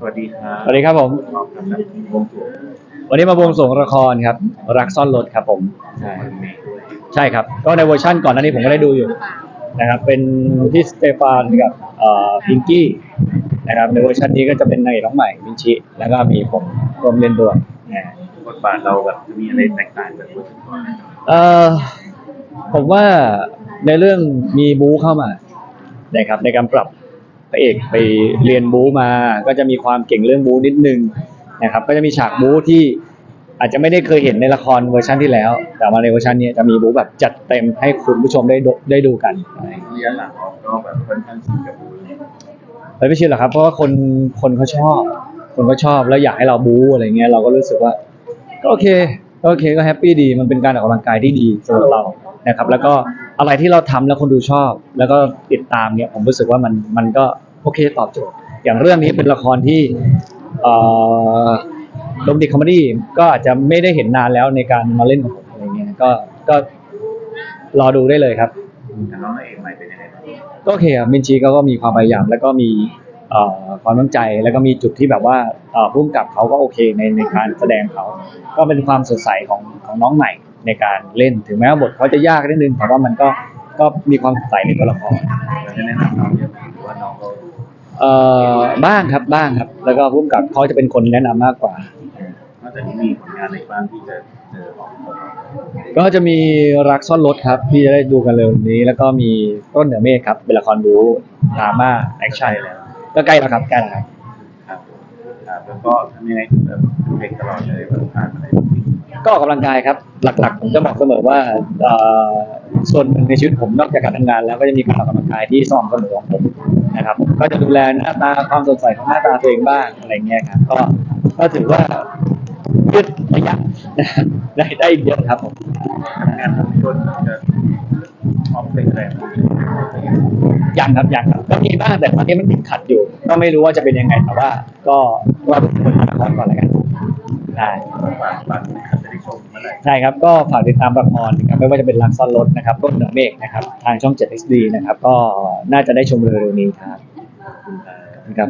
สวัสดีครับสวัสดีครับผมขอบคุณครับวงตัววันนี้มาบวงสรวงละครครับ รักซ่อนรถครับผม ใช่เมย์ด้วยใช่ครับ ก็ในเวอร์ชั่นก่อนหน้านี้ผมก็ได้ดูอยู่นะครับ เป็นที่สเตฟานกับเอ่อพิงกี้นะครับ ในเวอร์ชันนี้ก็จะเป็นนางเอกน้องใหม่มินชิ แล้วก็มีผมร่วมเล่นด้วยนะบทบาทเราแบบจะมีอะไรแตกต่างจากคนอื่นก่อนเอ่อผมว่าในเรื่องมีบู๊เข้ามานะครับในการปรับ พระเอกไปเรียนบู๊มา ก็จะมีความเก่งเรื่องบู๊นิดนึงนะครับก็จะมีฉากบู๊ที่อาจจะไม่ได้เคยเห็นในละครเวอร์ชันที่แล้ว แต่มาในเวอร์ชันนี้จะมีบู๊แบบจัดเต็มให้คุณผู้ชมได้ดูได้ดูกันระยะหลังเราก็แบบค่อนข้างชินกับบูนี้เลยไม่เชื่อหรอกครับเพราะว่าคนคนเขาชอบ คนเขาชอบแล้วอยากให้เราบู๊อะไรเงี้ยเราก็รู้สึกว่าก็โอเคก็โอเคก็แฮปปี้ดีมันเป็นการออกกำลังกายที่ดีสำหรับเรานะครับ แล้วก็ อะไรที่เราทำแล้วคนดูชอบ แล้วก็ติดตามเนี่ยผมรู้สึกว่ามันมันก็โอเคตอบโจทย์ อย่างเรื่องนี้เป็นละครที่เอ่อโรแมนติกคอมเมดี้ก็อาจจะไม่ได้เห็นนานแล้วในการมาเล่นของผมอะไรเงี้ยก็ก็รอดูได้เลยครับ แต่น้องเองใหม่เป็นยังไงบ้างก็โอเคครับมินชีเขาก็มีความพยายาม แล้วก็มีเอ่อความตั้งใจแล้วก็มีจุดที่แบบว่าเอ่อพุ่มกับเขาก็โอเคในในการแสดงเขา ก็เป็นความสดใสของของน้องใหม่ ในการเล่นถึงแม้ว่าบทเขาจะยากนิดนึงแต่ว่ามันก็ก็มีความสดใสในตัวละครเราจะแนะนำน้องเยอะไหมหรือว่าน้องเขาเอ่อบ้างครับบ้างครับ แล้วก็พุ่มกับเขาจะเป็นคนแนะนำมากกว่า นอกจากนี้มีผลงานอะไรบ้างที่จะเจอของเราก็จะมีรักซ่อนรถครับที่จะได้ดูกันเร็วนี้ แล้วก็มีต้นเหนือเมฆครับเป็นละครบู๊ดราม่าแอคชั่นแล้วก็ใกล้แล้วครับใกล้แล้วครับ ครับครับแล้วก็ทำยังไงถึงแบบเด็กตลอดเลยแบบผ่านอะไร ก็ออกกำลังกายครับ หลักๆ ผมจะบอกเสมอว่าเอ่อส่วนหนึ่งในชีวิตผมนอกจากการทำงานแล้วก็จะมีการออกกำลังกายที่สม่ำเสมอของผมนะครับ ก็จะดูแลหน้าตาความสดใสของหน้าตาตัวเองบ้างอะไรเงี้ยครับก็ก็ถือว่ายืดระยะ ได้ได้เยอะครับผม ทำงานทำชนจะออกเป็นแรงยังครับยังครับก็มีบ้างแต่ตอนนี้มันติดขัดอยู่ ก็ไม่รู้ว่าจะเป็นยังไงแต่ว่า ก็ว่าเป็นคนละครก่อนแล้วกันได้ ฝากฝาก ใช่ครับ ก็ฝากติดตามละครนะครับไม่ว่าจะเป็นรักซ่อนรถนะครับต้นเหนือเมฆนะครับ ทางช่อง7 XD นะครับ ก็น่าจะได้ชมเร็วๆนี้ครับนะครับ